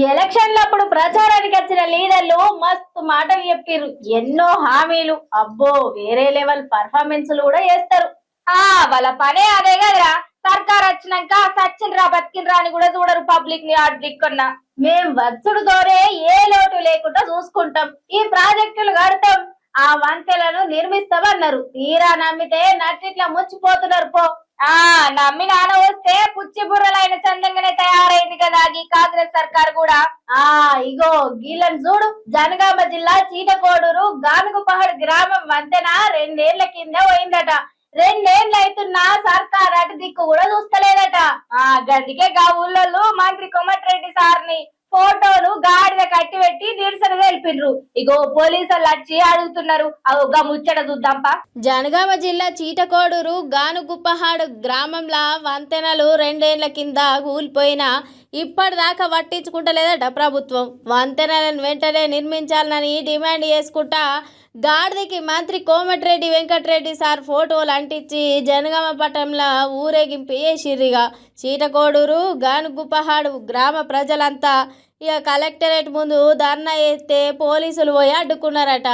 ఈ ఎలక్షన్లప్పుడు ప్రచారానికి వచ్చిన లీడర్లు మస్తు మాటలు చెప్పిర్రు. ఎన్నో హామీలు. అబ్బో వేరే లెవెల్ పర్ఫార్మెన్స్లు కూడా చేస్తారు. ఆ వాళ్ళ పనే అదే కదరా. సర్కార్ వచ్చినాక సచ్చిన్రా బతికినరా అని కూడా చూడరు పబ్లిక్ని అడ్డుకున్నా మేం వచ్చుడు దోరే ఏ లోటు లేకుండా చూసుకుంటాం. ఈ ప్రాజెక్టులు కడతాం. ఆ వంతెలను నిర్మిస్తామన్నారు. తీరా నమ్మితే నట్టిట్లా ముచ్చిపోతున్నారు పో. ఆ నమ్మి నాన్న వస్తే పుచ్చి బుర్రలైన చందంగానే ఈ కాంగ్రెస్ సర్కార్ కూడా. ఆ ఇగో గీలను చూడు. జనగామ జిల్లా చీటకోడూరు గానుగుపహడ్ గ్రామం వంతెన రెండేళ్ళ కింద పోయిందట. రెండేళ్ళు అవుతున్నా సర్కార్ అటు దిక్కు కూడా చూస్తలేదట. ఆ గదికే గా ఊళ్ళో మంత్రి కోమటిరెడ్డి సార్ని ఫోటోలు గాడిద కట్టి పెట్టి నిరసన చెప్పిండ్రు ఇగో పోలీసులు వచ్చి అడుగుతున్నారు. గా ముచ్చట చూద్దాంపా. జనగామ జిల్లా చీటకోడూరు గానుగుప్పహాడు గ్రామంలో వంతెనలు రెండేళ్ళ కింద కూలిపోయిన ఇప్పటిదాకా పట్టించుకుంటలేదట ప్రభుత్వం. వంతెనలను వెంటనే నిర్మించాలని డిమాండ్ చేసుకుంటా గాడిదకి మంత్రి కోమటిరెడ్డి వెంకటరెడ్డి సార్ ఫోటోలు అంటించి జనగామ పట్టణంలో ఊరేగింపు చేసిర్రిగా. చీటకోడూరు గానుగుప్పహాడు గ్రామ ప్రజలంతా ఇక కలెక్టరేట్ ముందు ధర్నా చేస్తే పోలీసులు పోయి అడ్డుకున్నారట.